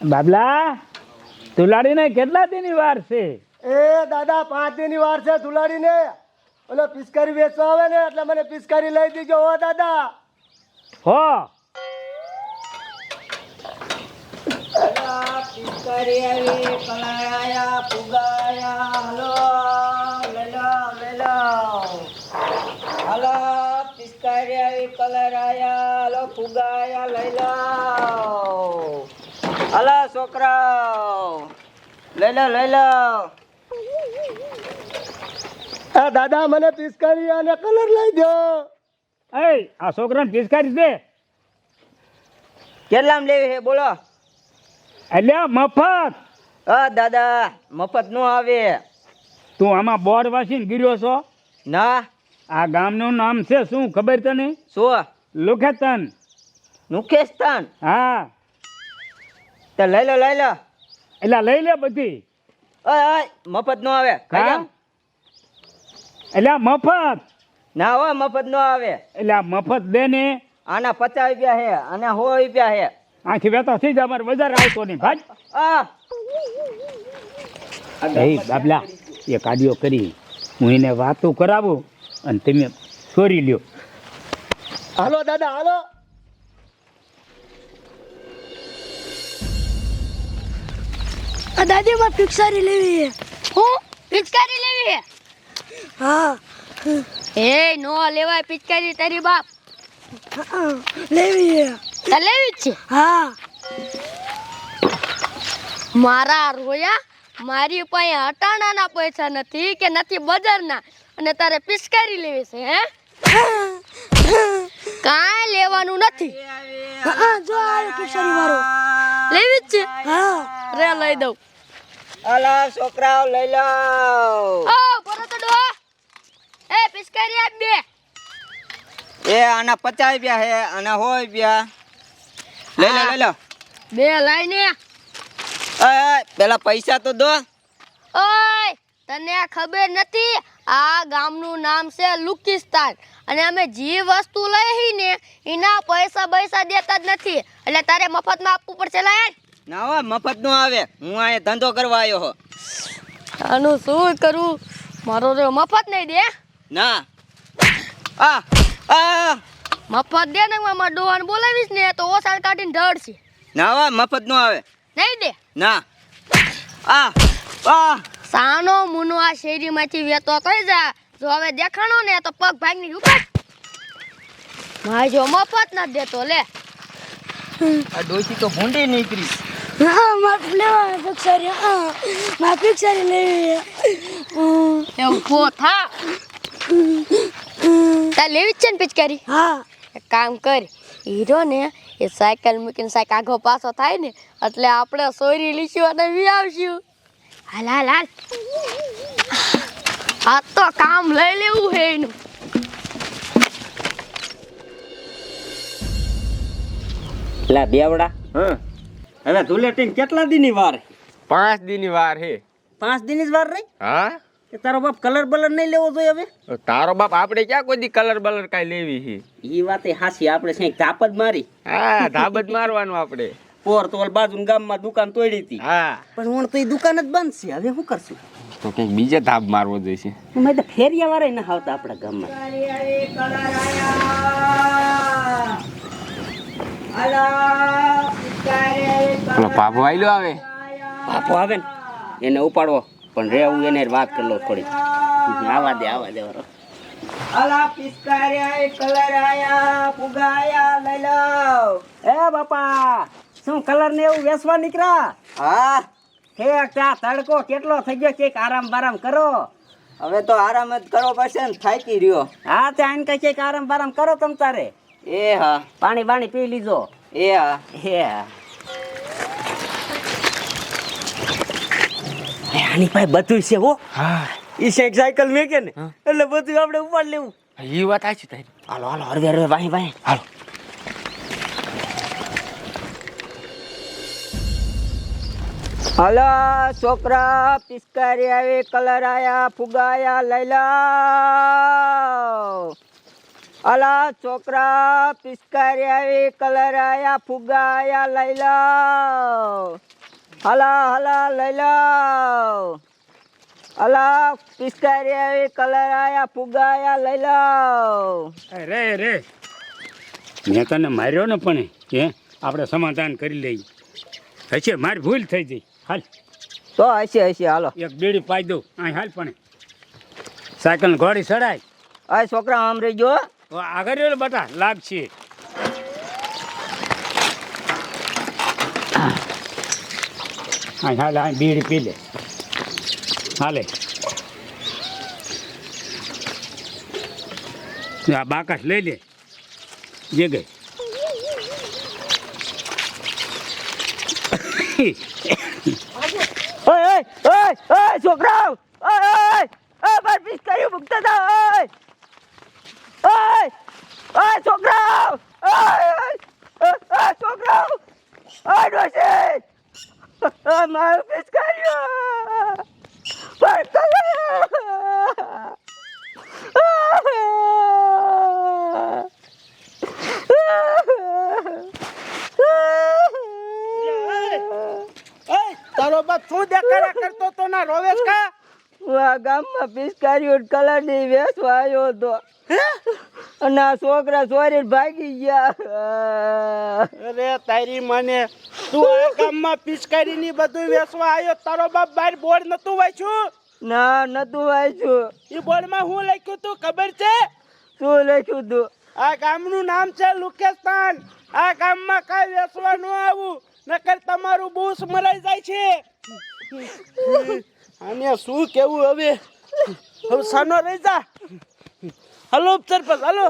બાબલા તુલાડીને કેટલા દિનની વાર છે? એ દાદા પાંચ દિનની વાર છે ધુલાડીને. ઓલો પિચકારી વેચવા આવે ને એટલે મને પિચકારી લઈ દીજો. હો દાદા. હો. પિચકારી આવી કલાયા ફુગાયા હલો લેલો લેલો હલો પિચકારી આવી કલર આયા હલો ફુગાયા લઈ લો. હલો છોકરાઓ. લઈ લો લઈ લો. હા દાદા મને પિચકારી અને કલર લઈ દો. એ આ છોકરાને પિચકારી દે કેટલામ લેવી છે બોલો. એટલે મફત. હા દાદા મફત નો આવે. તું આમાં બોર્ડ વાંચીને ગીર્યો છો? ના. આ ગામનું નામ છે શું ખબર તને? શું? લુખેતન. લુખેસ્તાન હા. તો લઈ લો લઈ લો. એટલે લઈ લે બધી. ઓય ઓય મફત નો આવે. ખાઈ એટલે મફત. ના હોય મફત નો આવે. એટલે મફત દે ને. આના પચાસ રૂપિયા છે અને સો રૂપિયા છે. આથી વેતો થઈ જ અમારે બજાર આવતો નહીં. ભાઈ. આ બાબલા એ કાઢ્યો કરી. હું એને વાતો કરાવું અને તમે છોરી લ્યો. હાલો દાદા હાલો. આ દાદીમાં પિક્સારી લેવી હે હું પિચકારી લેવી હે હા. એ નો લેવાય પિચકારી તારી બાપ. લેવી તા લેવી જ છે? હા. મારા રોયા મારી પાસે હટાણાના પૈસા નથી કે નથી બજારના. અને તારે પિચકારી લેવી છે હે? કાંઈ લેવાનું નથી. જો આ પિચકારી મારો લેવી જ છે? હા. રે લઈ દઉં. અલા છોકરાઓ લઈ લો. ઓ બોલો તો ડો એ પિચકારી આપ બે. એ આના પચાસ રૂપિયા હે આના સો રૂપિયા. લઈ લો લઈ લો. બે લઈને ઓય પેલા પૈસા તો દો. ઓય તને ખબર નથી આ ગામનું નામ છે લુકિસ્તાન. અને અમે જે વસ્તુ લઈ ને એના પૈસા પૈસા દેતા જ નથી. એટલે તારે મફતમાં આપવું પડશે લાય. ના હો મફત નો આવે. હું અહીંયા ધંધો કરવા આવ્યો હો. આનું શું કરું? મારો રે મફત નહીં દે. ના. આ આ મફત દે ને મારા ડોહાને બોલાવીશ ને તો ઓસાળ કાઢીને ઢળશે ના હો મફત નો આવે. નહીં દે. ના. આ આ. સાનો મુનો આ શેરીમાંથી વેતો થઈ જા. જો હવે દેખાણો ને તો પગ ભાગની ઉપર માય જો મફત ના દેતો લે. આ ડોસી તો ભૂંડી નીકળી. હા લેવા છે ને પિચકારી હા કામ કર હીરો ને એ સાયકલ મૂકીને સાયક આગો પાછો થાય ને એટલે આપણે સોરી લીશું અને વી આવશું હાલ હાલ હાલ આ તો કામ લઈ લેવું હે એનું લા, બેવડા. હા હવે ધુલેટીન કેટલા દીની વાર પાંચ દીની વાર હે પાંચ દીની જ વાર રહી? હા? કે તારો બાપ કલર બલર નહીં લેવો જોઈએ હવે? તારો બાપ આપણે ક્યાં કોઈ દી કલર બલર કાંઈ લેવી છે? ઈ વાતે હાસી આપણે છે ધાપ જ મારી. હા ધાબ જ મારવાનું આપણે. પોર તોલ બાજુ ગામમાં દુકાન તોડી હતી. હા. પણ હું તો એ દુકાન જ બંધ છે હવે શું કરશું? તો કંઈક બીજે ધાબ મારવો જોઈશે. મેં તો ફેરિયા વાળા ના આવતા આપણા ગામમાં. પેલો પાપો આવેલો આવે. બાપો આવે ને એને ઉપાડવો. પણ રેવું એને વાત કરી લઉં થોડી. આવા દે આવા દે વરો અલા પિસ્કારિયા કલર આયા પુગાયા લઈ લો એ બાપા શું કલર ને એવું વેસવા નીકળ્યા? હા. ઠેક ચા તડકો કેટલો થઈ ગયો કે આરામ બારામ કરો. હવે તો આરામ જ કરો પડશે ને થાકી રહ્યો. હા તે આને કઈ કંઈક આરામ બારામ કરો તમ તારે. એ હા. પાણી બાણી પી લીધો. એ હા. એ હા. એ આની પાસે બધું છે હો. હા. ઈ સાઈક સાયકલ મેકે ને એટલે બધું આપણે ઉપાડ લેવું. એ વાત આછી તારી. હાલો હાલો હરવે હરવે વાહી વાહી. હાલો. હાલો છોકરા પિસ્કારી આવે કલર આયા ફુગાયા લૈલા અલા છોકરા પિસ્કારી આવી કલર આયા ફુગાયા લઈ લો હલા હલા લઈ લો. હલા પિસ્કારી આવી કલર આયા ફુગાયા લઈ લો. એ રે રે. મેં તને માર્યો ને પણ કે આપણે સમાધાન કરી લઈએ. હશે મારી ભૂલ થઈ ગઈ. હાલ. તો હશે હશે હાલો. એક બેડી પાઈ દઉં. અહીં હાલ પણ સાયકલ ઘોડી ચડાય. આ છોકરા આમ રહી ગયો આગળ બટા લાગશે. અહીં હાલ અહીં બીડી પી લે હાલે આ બાકાશ લઈ લે જે ગઈ ઓય ઓય ઓય ઓય છોકરા ઓય ઓય ઓય બાર હતા ઓય ઓય ઓય ડોશી ઓય મારું પિસ્કારીઓ બાર તારો બાપ શું દેખાડ્યા કરતો તો ના રોવેશ કા? ગામમાં પિસ્કારીઓ કલરની વેચવા આવ્યો હતો. અને આ છોકરા ચોરી ભાગી ગયા. અરે તારી મને તું આ ગામમાં પિચકારી ની બધું વેચવા આવ્યો તારો બાપ બહાર બોર્ડ નતું વાંચ્યું? ના નતું વાંચ્યું. એ બોર્ડમાં હું લખ્યું તું ખબર છે? શું લખ્યું તું? આ ગામનું નામ છે લુકેસ્તાન. આ ગામમાં કાંઈ વેચવા ન આવું નકર તમારું બૂસ મરાઈ જાય છે. અને શું કેવું હવે? હવે સાનો રહી જા. Hello sarpanch hello.